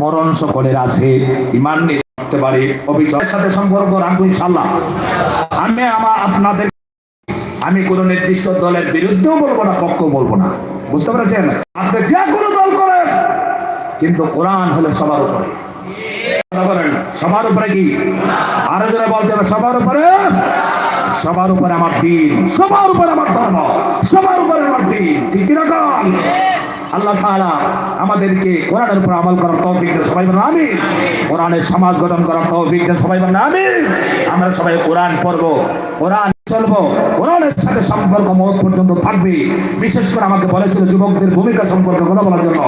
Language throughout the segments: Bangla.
মরণ সকলের আছে ইমান নিয়ে করতে পারি অভিযোগের সাথে সম্পর্ক রাখব ইনশাল্লাহ আমি আমার আপনাদের আমি কোন নির্দিষ্ট দলের বিরুদ্ধেও বলব না পক্ষ বলব না। বুঝতে পেরেছেন? আপনি যে কোনো দল করেন, কিন্তু কোরআন হলো সবার উপরে। সবার উপরে কি? আরও যারা বলতে হবে, সবার উপরে? সবার উপরে আমার দিন, সবার উপরে আমার ধর্ম, সবার উপরে আমার দিন। ঠিক কীরকম আল্লাহ তাআলা আমাদেরকে কোরআনের উপর আমল করার তৌফিক দেন, সবাই বলেন আমিন। কোরআনের সমাজ গঠন করার তৌফিক দেন, সবাই বলেন আমিন। আমরা সবাই কোরআন পড়ব, কোরআন চলবো, কোরআনের সাথে সম্পর্ক মত পর্যন্ত থাকবে। বিশেষ করে আমাকে বলেছিল যুবকদের ভূমিকা সম্পর্কে কথা বলার জন্য,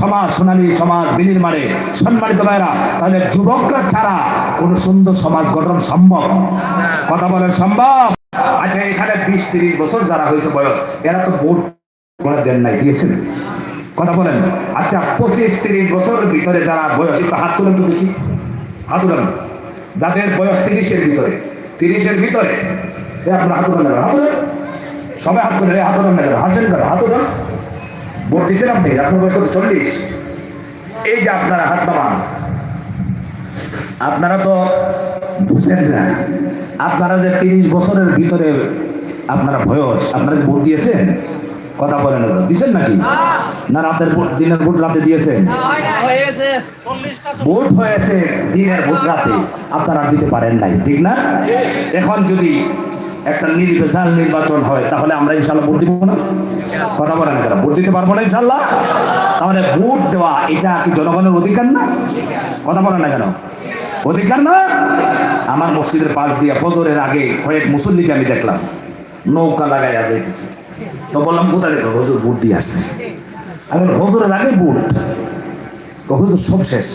সমাজ সোনালী, সমাজ বিনির্মাণে। সম্মানিত ভাইরা তাহলে যুবকরা ছাড়া কোন সুন্দর সমাজ গঠন সম্ভব? কথা বলেন সম্ভব? আচ্ছা এখানে বিশ তিরিশ বছর যারা হয়েছে বয়স, এরা তো ভোট দেন নাই, দিয়েছেন। কথা বলেন। আচ্ছা পঁচিশ তিরিশ বছরের ভিতরে যারা বয়স, একটু হাত তুলেন তো দেখি। হাত তুলেন। যাদের বয়স তিরিশের ভিতরে তিরিশের ভিতরে আপনার হাত তুলেন হাত তুলেন। সবাই হাত তুলেন হাত তুলেন না হাসেন কেন? হাত তুলেন। ভোট দিচ্ছেন আপনি? আপনার বয়স কত? চল্লিশ। এই যে আপনারা হাত নামান আপনারা তো বুঝেন না। আপনারা যে তিরিশ বছরের ভিতরে আপনারা বয়স, আপনারা ভোট দিয়েছেন? কথা বলেন না দিছেন নাকি? না। রাতের ভোট দিনের ভোট রাতে দিয়েছেন? ভোট হয়েছে দিনের ভোট রাতে। আপনারা দিতে পারেন নাই ঠিক না? এখন যদি একটা নির্বাচন নির্বাচন হয় তাহলে আমরা ইনশাল্লাহ ভোট দিব না? কথা বলেন কেন? ভোট দিতে পারব না ইনশাল্লাহ? তাহলে ভোট দেওয়া এটা কি জনগণের অধিকার না? কথা বলেন না কেন? অধিকার না? আমার মসজিদের পাশ দিয়ে ফজরের আগে কয়েক মুসল্লিকে আমি দেখলাম। নৌকা লাগাইয়া যাইতেছে। তো বললাম কোথায় দেখো হজুর ভোট দিয়ে আসছে। আমি হজরের আগে তো হুজুর সব শেষ।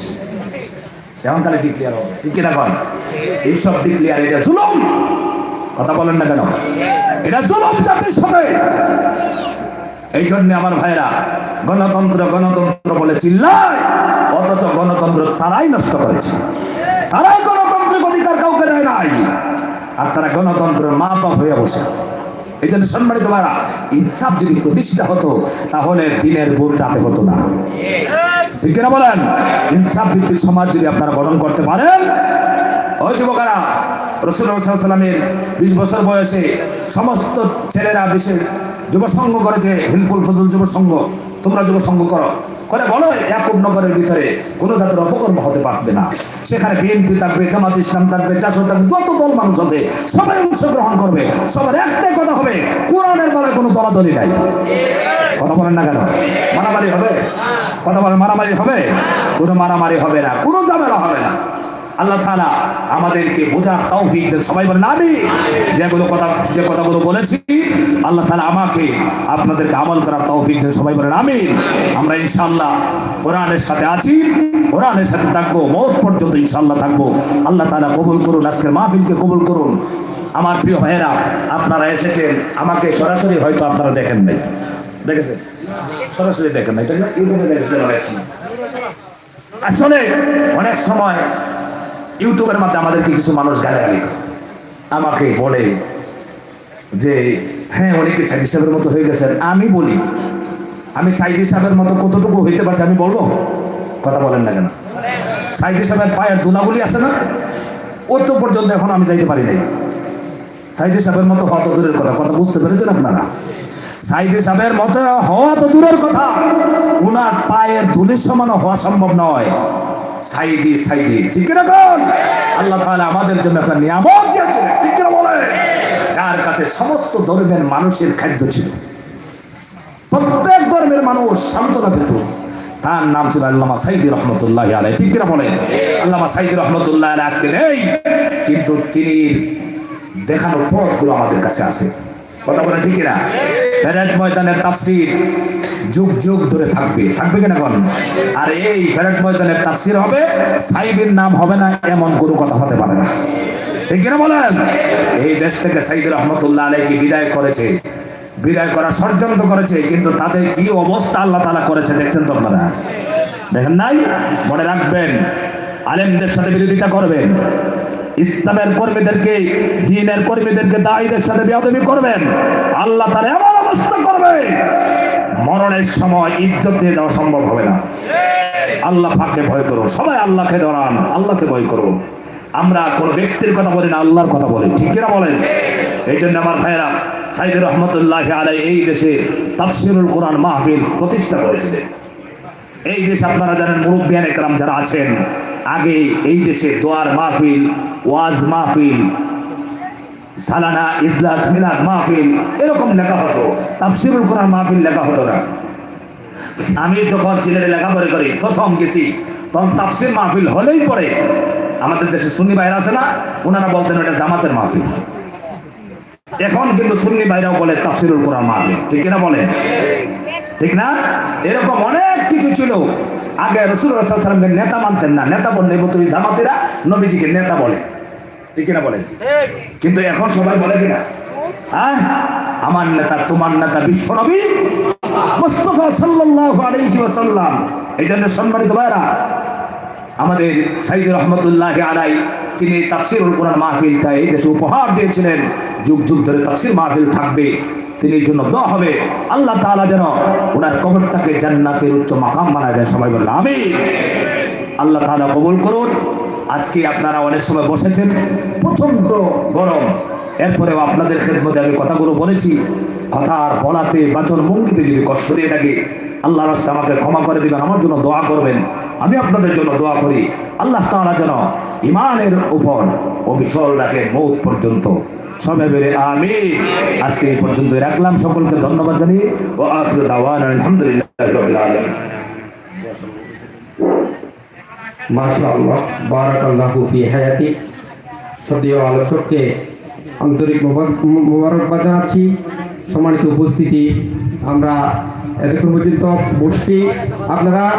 যেমন তাহলে ডিক্লিয়ার হবে। ঠিক কিনা কন? এইসব ডিক্লিয়ার এটা জুলুম। কথা বলেন না কেন? এটা জুলুম জাতির সাথে। এই জন্য আমার ভাইরা গণতন্ত্র গণতন্ত্র বলে চিল্লায়, অথচ গণতন্ত্র তারাই নষ্ট করেছে। তারাই গণতন্ত্রের অধিকার কাউকে দেয় নাই। আর তারা গণতন্ত্রের মা বাপ হয়ে বসে আছে। এই জন্য সম্মানিত ভাইরা, ইনসাফ যদি প্রতিষ্ঠা হতো, তাহলে দিনের ভোট রাতে হতো না। ঠিক কিনা বলেন? ইনসাফ ভিত্তিক সমাজ যদি আপনারা গঠন করতে পারেন ওই যুবকেরা রসুলের বিশ বছর বয়সে সমস্ত ছেলেরা বিশেষ যুব সংঘ করেছে হিলফুল ফজল যুব সংঘ তোমরা যুব সংঘ করো। করে বলো একুব নগরের ভিতরে কোনো জাতের অপকর্ম হতে পারবে না। সেখানে বিএনপি থাকবে, জামাত ইসলাম থাকবে চাষও থাকবে, যত দল মানুষ আছে, সবাই অংশগ্রহণ করবে। সবার একটাই কথা হবে, কোরআনের বেলায় কোনো দলাদলি নাই। কথা বলেন না কেন? মারামারি হবে? কথা বলেন, মারামারি হবে? কোনো মারামারি হবে না, কোনো ঝামেলা হবে না। আল্লাহ তাআলা আমাদেরকে বোঝার তৌফিক দেন। সবাই বলেন আমি যেগুলো কথা, যে কথাগুলো বলেছি, আল্লাহ তাআলা আমাকে আপনাদেরকে আমল করার তৌফিক দেন। সবাই বলেন, আমিন। আমরা ইনশাআল্লাহ কোরআনের সাথে আছি। কোরআনের সাথে থাকব, মৌত পর্যন্ত ইনশাআল্লাহ থাকব। আল্লাহ তাআলা কবুল করুন, আজকের মাহফিলকে কবুল করুন। আমার প্রিয় ভাইয়েরা, আপনারা এসেছেন, আমাকে সরাসরি হয়তো আপনারা দেখেন নাই। দেখেছেন? সরাসরি দেখেন না এটা ইউটিউবে দেখেছেন? আসলে অনেক সময় ইউটিউবের মাধ্যমে আমাদেরকে কিছু মানুষ গালাগালি আমাকে বলে যে হ্যাঁ উনি কি সাইদি সাহেবের মতো হয়ে গেছেন? আমি বলি, আমি সাইদি সাহেবের মতো কতটুকু হইতে পারছি আমি বলব? কথা বলেন না কেন? সাইদি সাহেবের পায়ের দুলাগুলি আছে না? অত পর্যন্ত এখন আমি যাইতে পারি নাই। সাইদি সাহেবের মতো হওয়া তো দূরের কথা কথা বুঝতে পেরেছেন আপনারা? সাইদি সাহেবের মতো হওয়া তো দূরের কথা। উনার পায়ের ধুলির সমান হওয়া সম্ভব নয়। সাইদি সাইদি। ঠিক কীরকম আল্লাহ তাআলা আমাদের জন্য একটা নিয়ামত দিয়েছিলেন ঠিক কিনা বলে যার কাছে সমস্ত ধর্মের মানুষের খাদ্য ছিল। প্রত্যেক ধর্মের মানুষ সান্ত্বনা পেত। তার নাম ছিল আল্লামা সাইদি রহমতুল্লাহ আলাই ঠিক কিনা বলেন? আল্লামা সাইদি রহমতুল্লাহ আলাই আজকে নেই। কিন্তু তিনি দেখানো পথগুলো আমাদের কাছে আছে। কথা বলে ঠিক না ফেরাত ময়দানের তাফসির। যুগ যুগ ধরে থাকবে। থাকবে কিনা কোন আর এই ফেরাত ময়দানের তাফসির হবে, সাইদের নাম হবে না, এমন কোনো কথা হতে পারে না। ঠিক কিনা বলেন? এই দেশ থেকে সাইদ রহমতুল্লাহ আলাইকে বিদায় করেছে। বিদায় করা ষড়যন্ত্র করেছে, কিন্তু তাদের কি অবস্থা আল্লাহ তালা করেছে দেখছেন তো আপনারা? দেখেন নাই? মনে রাখবেন, আলেমদের সাথে বিরোধিতা করবেন, ইসলামের কর্মীদেরকে, দিনের কর্মীদেরকে দায়ীদের সাথে বেয়াদবি করবেন, আল্লাহ তার এমন অবস্থা করবে। মরণের সময় ইজ্জত নিয়ে যাওয়া সম্ভব হবে না। আল্লাহ পাককে ভয় করো। সবাই আল্লাহকে ডরান, আল্লাহকে ভয় করো। আমরা কোন ব্যক্তির কথা বলি না, আল্লাহর কথা বলি। ঠিক কিনা বলেন? এই জন্য আমার ভাইরা সাইদ রহমতুল্লাহ আলাই এই দেশে তাফসিরুল কোরআন মাহফিল প্রতিষ্ঠা করেছিলেন এই দেশে আপনারা জানেন মুরব্বিয়ান একরাম যারা আছেন, আগে এই দেশে দোয়ার মাহফিল, ওয়াজ মাহফিল সালানা, ইজলাস, মিলাদ, মাহফিল, এরকম লেখা হতো। তাফসিরুল কোরআন মাহফিল লেখা হতো না। আমি যখন সিলেটে লেখাপড়া করি, প্রথম গেছি, তখন তাফসির মাহফিল হলেই পরে আমাদের দেশে সুন্নি বাইরে আছে না, ওনারা বলতেন এটা জামাতের মাহফিল। এখন কিন্তু সুন্নি বাইরাও বলে তাফসিরুল কোরআন মাহফিল। ঠিক না বলেন? ঠিক না? এরকম অনেক কিছু ছিল। আগে রসুল সাল্লামকে নেতা মানতেন না। নেতা বললে তুই জামাতিরা নবীজিকে নেতা বলে। ঠিক না বলেন? কিন্তু এখন সবাই বলে কিনা? হ্যাঁ? আমার নেতা তোমার নেতা বিশ্ব নবী মুস্তফা সাল্লাল্লাহু আলাইহি ওয়াসাল্লাম। এই জন্য সম্মানিত ভাইরা আমাদের সাইদ রহমতুল্লাহ আলাই তিনি তাফসিরুল কোরআন মাহফিলটা এই দেশে উপহার দিয়েছিলেন। যুগ যুগ ধরে তাফসির মাহফিল থাকবে। তিনি জন্য দোয়া হবে। আল্লাহ তাআলা যেন ওনার কবরটাকে জান্নাতের উচ্চ মাকাম বানায় দেয় সবাই বললাম আমি আল্লাহ তাআলা কবুল করুন। আজকে আপনারা অনেক সময় বসেছেন প্রচণ্ড গরম। এরপরেও আপনাদের খেদমতে আমি কথাগুলো বলেছি কথা আর বলাতে, বাচন ভঙ্গিতে যদি কষ্ট দিয়ে থাকে আল্লাহ রাস্তা আমাকে ক্ষমা করে দিবেন, আমার জন্য দোয়া করবেন। আমি আপনাদের জন্য দোয়া করি, আল্লাহ তাআলা যেন ইমানের উপর অবিচল রাখে মৌত পর্যন্ত। সবাই বেড়ে আমি আজকে এই পর্যন্ত রাখলাম। সকলকে ধন্যবাদ জানিয়ে ও আখিরু দাওয়ানা আলহামদুলিল্লাহ মাশাআল্লাহ, বারাকাল্লাহু ফি হায়াতি। সদীয় আলোচককে আন্তরিক মোবারক- মোবারকবাদ জানাচ্ছি। সম্মানিত উপস্থিতি, আমরা এতক্ষণ পর্যন্ত বসছি। আপনারা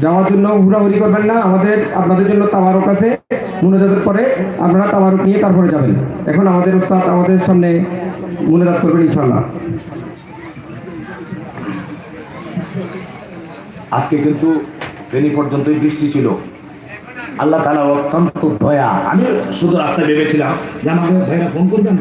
যাওয়ার জন্য হুড়াহুড়ি করবেন না, আমাদের, আপনাদের জন্য তাবারক আছে। মুনাজাতের পরে আপনারা তাবারক নিয়ে তারপরে যাবেন। এখন আমাদের ওস্তাদ আমাদের সামনে মুনাজাত করবেন ইনশাল্লাহ আজকে কিন্তু ফেনী পর্যন্তই বৃষ্টি ছিল। আল্লাহ তালার অত্যন্ত দয়া। আমি শুধু রাস্তায় ভেবেছিলাম যে আমাকে ভাইরা ফোন করবেন।